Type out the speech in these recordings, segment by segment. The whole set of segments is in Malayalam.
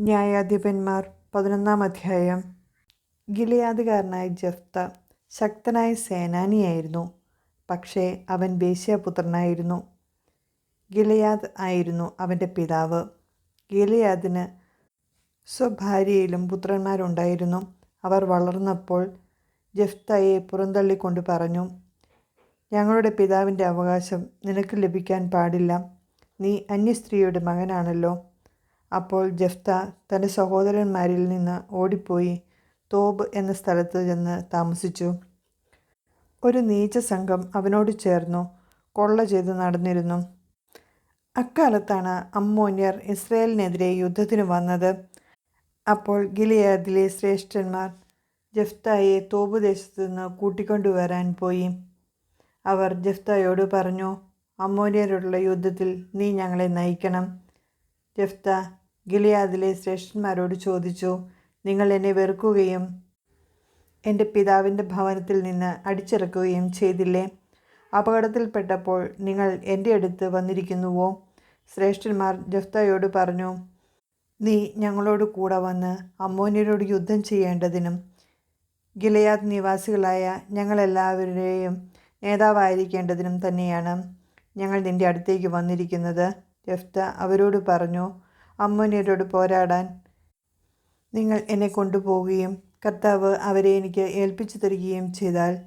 ന്യായാധിപന്മാർ പതിനൊന്നാം അധ്യായം. ഗിലിയാദുകാരനായ ജഫ്ത ശക്തനായ സേനാനിയായിരുന്നു. പക്ഷേ അവൻ വേശ്യാപുത്രനായിരുന്നു. ഗിലയാദ് ആയിരുന്നു അവന്റെ പിതാവ്. ഗിലയാദിന് സ്വഭാര്യയിലും പുത്രന്മാരുണ്ടായിരുന്നു. അവർ വളർന്നപ്പോൾ ജഫ്തയെ പുറന്തള്ളിക്കൊണ്ട് പറഞ്ഞു ഞങ്ങളുടെ പിതാവിന്റെ അവകാശം നിനക്ക് ലഭിക്കാൻ പാടില്ല. നീ അന്യസ്ത്രീയുടെ മകനാണല്ലോ. അപ്പോൾ ജഫ്ത തന്റെ സഹോദരന്മാരിൽ നിന്ന് ഓടിപ്പോയി തോബ് എന്ന സ്ഥലത്ത് ചെന്ന് താമസിച്ചു. ഒരു നീച്ച സംഘം അവനോട് ചേർന്നു കൊള്ള ചെയ്ത് നടന്നിരുന്നു. അക്കാലത്താണ് അമ്മോന്യർ ഇസ്രയേലിനെതിരെ യുദ്ധത്തിന് വന്നത്. അപ്പോൾ ഗിലിയാദിലെ ശ്രേഷ്ഠന്മാർ ജഫ്തായെ തോബ് ദേശത്തു നിന്ന് കൂട്ടിക്കൊണ്ടുവരാൻ പോയി. അവർ ജഫ്തായോട് പറഞ്ഞു അമ്മോന്യരുള്ള യുദ്ധത്തിൽ നീ ഞങ്ങളെ നയിക്കണം. ജഫ്ത ഗിലിയാദിലെ ശ്രേഷ്ഠന്മാരോട് ചോദിച്ചു നിങ്ങൾ എന്നെ വെറുക്കുകയും എന്റെ പിതാവിന്റെ ഭവനത്തിൽ നിന്ന് അടിച്ചിറക്കുകയും ചെയ്തില്ലേ? അപകടത്തിൽപ്പെട്ടപ്പോൾ നിങ്ങൾ എന്റെ അടുത്ത് വന്നിരിക്കുന്നുവോ? ശ്രേഷ്ഠന്മാർ ജഫ്തയോട് പറഞ്ഞു നീ ഞങ്ങളോട് കൂടെ വന്ന് അമ്മോനിയരോട് യുദ്ധം ചെയ്യേണ്ടതിനും ഗിലയാദ് നിവാസികളായ ഞങ്ങളെല്ലാവരുടെയും നേതാവായിരിക്കേണ്ടതിനും തന്നെയാണ് ഞങ്ങൾ നിന്റെ അടുത്തേക്ക് വന്നിരിക്കുന്നത്. ജഫ്ത അവരോട് പറഞ്ഞു അമ്മോനിയരോട് പോരാടാൻ നിങ്ങൾ എന്നെ കൊണ്ടുപോവുകയും കർത്താവ് അവരെ എനിക്ക് ഏൽപ്പിച്ചു തരികയും ചെയ്താൽ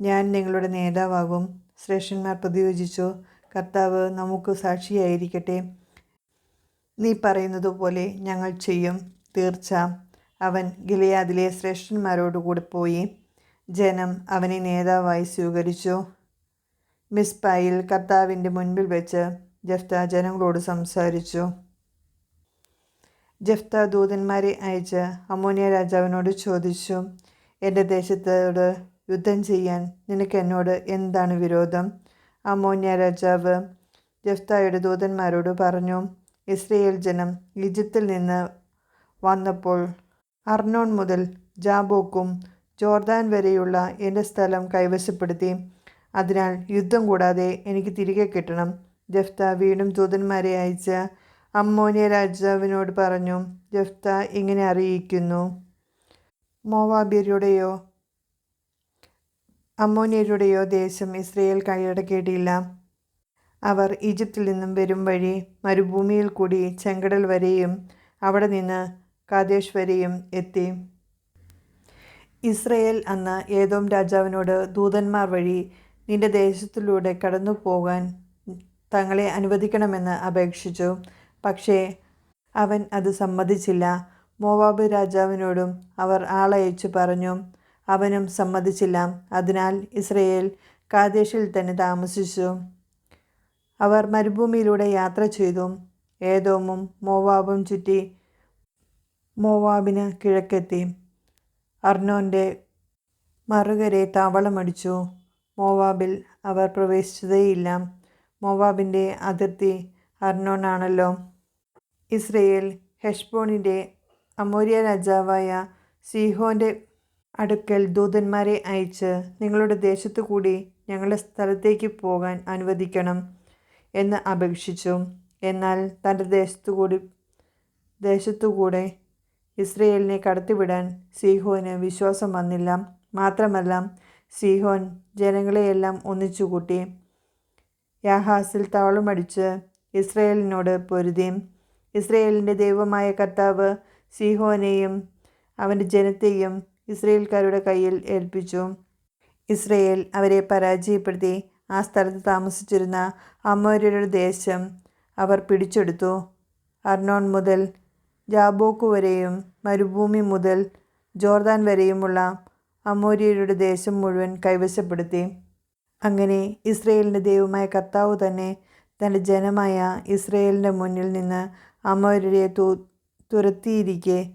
ഞാൻ നിങ്ങളുടെ നേതാവാകും. ശ്രേഷ്ഠന്മാർ പ്രതിയോജിച്ചു കർത്താവ് നമുക്ക് സാക്ഷിയായിരിക്കട്ടെ. നീ പറയുന്നത് പോലെ ഞങ്ങൾ ചെയ്യും. തീർച്ച. അവൻ ഗിലയാദിലെ ശ്രേഷ്ഠന്മാരോടുകൂടി പോയി ജനം അവനെ നേതാവായി സ്വീകരിച്ചു. മിസ്പായിൽ കർത്താവിന്റെ മുൻപിൽ വെച്ച് ജഫ്ത ജനങ്ങളോട് സംസാരിച്ചു. ജഫ്ത ദൂതന്മാരെ അയച്ച് അമോനിയ രാജാവിനോട് ചോദിച്ചു എന്റെ ദേശത്തോട് യുദ്ധം ചെയ്യാൻ നിനക്ക് എന്നോട് എന്താണ് വിരോധം? അമോന്യ രാജാവ് ജഫ്തായുടെ ദൂതന്മാരോട് പറഞ്ഞു ഇസ്രയേൽ ജനം ഈജിപ്തിൽ നിന്ന് വന്നപ്പോൾ അർണോൺ മുതൽ ജാബോക്കും ജോർദാൻ വരെയുള്ള എന്റെ സ്ഥലം കൈവശപ്പെടുത്തി. അതിനാൽ യുദ്ധം കൂടാതെ എനിക്ക് തിരികെ കിട്ടണം. ജഫ്ത വീണ്ടും ദൂതന്മാരെ അയച്ച അമ്മോനിയ രാജാവിനോട് പറഞ്ഞു ജഫ്ത ഇങ്ങനെ അറിയിക്കുന്നു. മോവാബിയരുടെയോ അമ്മോനിയരുടെയോ ദേശം ഇസ്രയേൽ കൈയടക്കിയിട്ടില്ല അവർ ഈജിപ്തിൽ നിന്നും വരും വഴി മരുഭൂമിയിൽ കൂടി ചെങ്കടൽ വരെയും അവിടെ നിന്ന് കാതേഷ് വരെയും എത്തി. ഇസ്രയേൽ അന്ന് ഏതോം രാജാവിനോട് ദൂതന്മാർ വഴി നിന്റെ ദേശത്തിലൂടെ കടന്നു പോകാൻ തങ്ങളെ അനുവദിക്കണമെന്ന് അപേക്ഷിച്ചു. പക്ഷേ അവൻ അത് സമ്മതിച്ചില്ല. മോവാബ് രാജാവിനോടും അവർ ആളയച്ചു പറഞ്ഞു. അവനും സമ്മതിച്ചില്ല. അതിനാൽ ഇസ്രയേൽ കാദേശിൽ തന്നെ താമസിച്ചു. അവർ മരുഭൂമിയിലൂടെ യാത്ര ചെയ്തു. ഏതോമും മോവാബും ചുറ്റി മോവാബിന് കിഴക്കെത്തി. അർണോന്റെ മറുകരെ താവളമടിച്ചു. മോവാബിൽ അവർ പ്രവേശിച്ചതേയില്ല. മോവാബിന്റെ അതിർത്തി അർണോനാണല്ലോ ഇസ്രയേൽ ഹെഷ്ബോണിന്റെ അമോരിയ രാജാവായ സീഹോന്റെ അടുക്കൽ ദൂതന്മാരെ അയച്ച് നിങ്ങളുടെ ദേശത്തു കൂടി ഞങ്ങളുടെ സ്ഥലത്തേക്ക് പോകാൻ അനുവദിക്കണം എന്ന് അപേക്ഷിച്ചു. എന്നാൽ തന്റെ ദേശത്തുകൂടി ദേശത്തുകൂടെ ഇസ്രയേലിനെ കടത്തിവിടാൻ സീഹോന് വിശ്വാസം വന്നില്ല. മാത്രമല്ല സീഹോൻ ജനങ്ങളെയെല്ലാം ഒന്നിച്ചുകൂട്ടി യാഹാസിൽ താവളമടിച്ച് ഇസ്രയേലിനോട് പൊരുതി. ഇസ്രയേലിന്റെ ദൈവമായ കർത്താവ് സിഹോനെയും അവന്റെ ജനത്തെയും ഇസ്രയേൽക്കാരുടെ കയ്യിൽ ഏൽപ്പിച്ചു. ഇസ്രയേൽ അവരെ പരാജയപ്പെടുത്തി ആ സ്ഥലത്ത് താമസിച്ചിരുന്ന അമോര്യരുടെ ദേശം അവർ പിടിച്ചെടുത്തു. അർണോൺ മുതൽ ജാബോക്ക് വരെയും മരുഭൂമി മുതൽ ജോർദാൻ വരെയുമുള്ള അമോര്യരുടെ ദേശം മുഴുവൻ കൈവശപ്പെടുത്തി. അങ്ങനെ ഇസ്രയേലിന്റെ ദൈവമായ കർത്താവ് തന്നെ തന്റെ ജനമായ ഇസ്രയേലിന്റെ മുന്നിൽ നിന്ന് അമോര്യരെ തു തുരത്തിയിരിക്കെ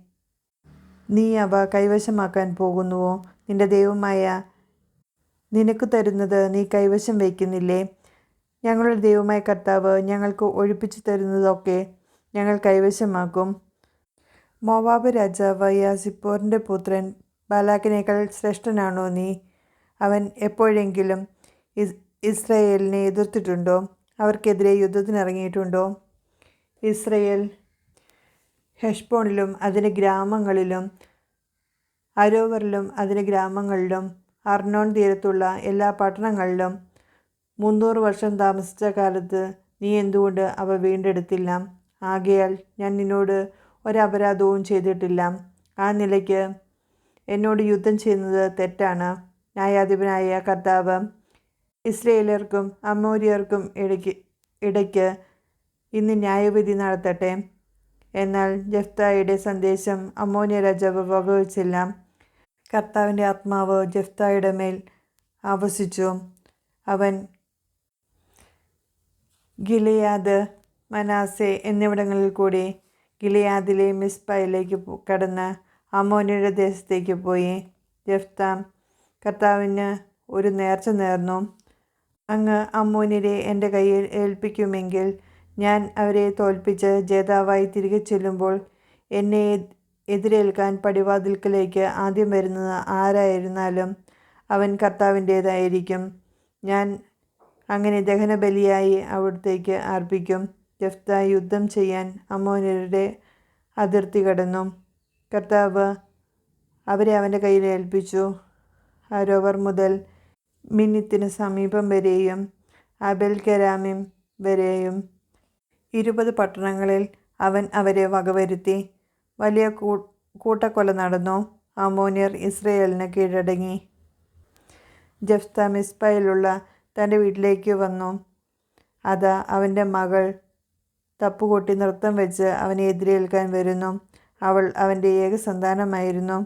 നീ അവ കൈവശമാക്കാൻ പോകുന്നുവോ? നിന്റെ ദൈവമായ നിനക്ക് തരുന്നത് നീ കൈവശം വയ്ക്കുന്നില്ലേ? ഞങ്ങളുടെ ദൈവമായ കർത്താവ് ഞങ്ങൾക്ക് ഒഴിപ്പിച്ചു തരുന്നതൊക്കെ ഞങ്ങൾ കൈവശമാക്കും. മോവാബ് രാജാവ് യാസിപ്പോറിന്റെ പുത്രൻ ബാലാക്കിനേക്കാൾ ശ്രേഷ്ഠനാണോ നീ? അവൻ എപ്പോഴെങ്കിലും ഇസ്രയേലിനെ എതിർത്തിട്ടുണ്ടോ? അവർക്കെതിരെ യുദ്ധത്തിനിറങ്ങിയിട്ടുണ്ടോ? ഇസ്രയേൽ ഹെഷ്ബോണിലും അതിന്റെ ഗ്രാമങ്ങളിലും അരോവറിലും അതിന്റെ ഗ്രാമങ്ങളിലും അർണോൺ തീരത്തുള്ള എല്ലാ പട്ടണങ്ങളിലും മുന്നൂറ് വർഷം താമസിച്ച കാലത്ത് നീ എന്തുകൊണ്ട് അവ വീണ്ടെടുത്തില്ല? ആകയാൽ ഞാൻ നിന്നോട് ഒരപരാധവും ചെയ്തിട്ടില്ല. ആ നിലയ്ക്ക് എന്നോട് യുദ്ധം ചെയ്യുന്നത് തെറ്റാണ്. ന്യായാധിപനായ കർത്താവ് ഇസ്രയേലർക്കും അമോരിയർക്കും ഇടയ്ക്ക് ഇടയ്ക്ക് ഇന്ന് ന്യായവിധി നടത്തട്ടെ. എന്നാൽ ജഫ്തായുടെ സന്ദേശം അമോനിയ രാജാവ് വകവച്ചില്ല കർത്താവിന്റെ ആത്മാവ് ജഫ്തായുടെ മേൽ ആവസിച്ചു. അവൻ ഗിലിയാദ് മനാസെ എന്നിവിടങ്ങളിൽ കൂടി ഗിലിയാദിലെ മിസ്പയിലേക്ക് കടന്ന് അമോനിയുടെ ദേശത്തേക്ക് പോയി. ജഫ്ത കർത്താവിന് ഒരു നേർച്ച നേർന്നു. അങ്ങ് അമ്മൂനിരെ എന്റെ കയ്യിൽ ഏൽപ്പിക്കുമെങ്കിൽ ഞാൻ അവരെ തോൽപ്പിച്ച് ജേതാവായി തിരികെ ചെല്ലുമ്പോൾ എന്നെ എതിരേൽക്കാൻ പടിവാതിൽക്കലേക്ക് ആദ്യം വരുന്നത് ആരായിരുന്നാലും അവൻ കർത്താവിന്റേതായിരിക്കും. ഞാൻ അങ്ങനെ ദഹനബലിയായി അവിടത്തേക്ക് അർപ്പിക്കും. ജഫ്ത യുദ്ധം ചെയ്യാൻ അമ്മോനരുടെ അതിർത്തി കടന്നു. കർത്താവ് അവരെ അവന്റെ കയ്യിൽ ഏൽപ്പിച്ചു. ആരോവർ മുതൽ മിന്നിത്തിന് സമീപം വരെയും അബൽ കരാമിം വരെയും. ഇരുപത് പട്ടണങ്ങളിൽ അവൻ അവരെ വകവരുത്തി. വലിയ കൂട്ടക്കൊല നടന്നു. അമോനിയർ ഇസ്രയേലിന് കീഴടങ്ങി. ജഫ്ത മിസ്ബയിലുള്ള തന്റെ വീട്ടിലേക്ക് വന്നു. അതാ അവന്റെ മകൾ തപ്പുകൊട്ടി നൃത്തം വെച്ച് അവനെ എതിരേൽക്കാൻ വരുന്നു. അവൾ അവന്റെ ഏക സന്താനമായിരുന്നു.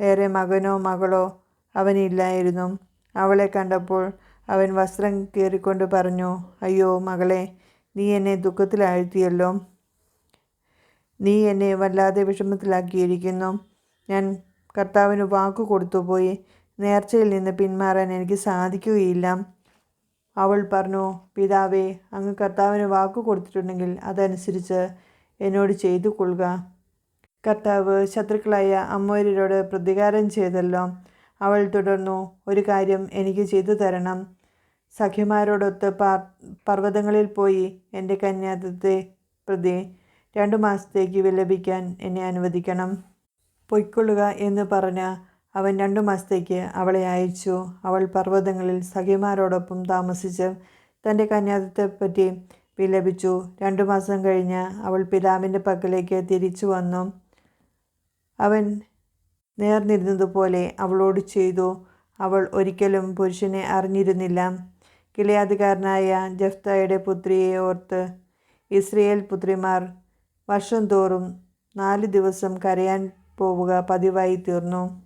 വേറെ മകനോ മകളോ അവനില്ലായിരുന്നു. അവളെ കണ്ടപ്പോൾ അവൻ വസ്ത്രം കീറിക്കൊണ്ട് പറഞ്ഞു അയ്യോ മകളെ നീ എന്നെ ദുഃഖത്തിലാഴ്ത്തിയല്ലോ. നീ എന്നെ വല്ലാതെ വിഷമത്തിലാക്കിയിരിക്കുന്നു. ഞാൻ കർത്താവിന് വാക്കു കൊടുത്തുപോയി നേർച്ചയിൽ നിന്ന് പിന്മാറാൻ എനിക്ക് സാധിക്കുകയില്ല. അവൾ പറഞ്ഞു പിതാവേ അങ്ങ് കർത്താവിന് വാക്കു കൊടുത്തിട്ടുണ്ടെങ്കിൽ അതനുസരിച്ച് എന്നോട് ചെയ്തു കൊള്ളുക കർത്താവ് ശത്രുക്കളായ അമ്മോര്യരോട് പ്രതികാരം ചെയ്തല്ലോ. അവൾ തുടർന്നു ഒരു കാര്യം എനിക്ക് ചെയ്തു തരണം. സഖ്യമാരോടൊത്ത് പാർ പർവതങ്ങളിൽ പോയി എന്റെ കന്യാദത്തെ പ്രതി രണ്ടു മാസത്തേക്ക് വിലപിക്കാൻ എന്നെ അനുവദിക്കണം. പൊയ്ക്കൊള്ളുക എന്ന് പറഞ്ഞ് അവൻ രണ്ടു മാസത്തേക്ക് അവളെ അയച്ചു. അവൾ പർവതങ്ങളിൽ സഖിമാരോടൊപ്പം താമസിച്ച് തന്റെ കന്യാത്തത്തെപ്പറ്റി വിലപിച്ചു. രണ്ടു മാസം കഴിഞ്ഞ് അവൾ പിതാവിന്റെ പക്കലേക്ക് തിരിച്ചു വന്നു. അവൻ നേർന്നിരുന്നതുപോലെ അവളോട് ചെയ്തു. അവൾ ഒരിക്കലും പുരുഷനെ അറിഞ്ഞിരുന്നില്ല. കിളിയാതുകാരനായ ജഫ്തായുടെ പുത്രിയെ ഓർത്ത് ഇസ്രയേൽ പുത്രിമാർ വർഷം തോറും നാല് ദിവസം കരയാൻ പോവുക പതിവായി തീർന്നു.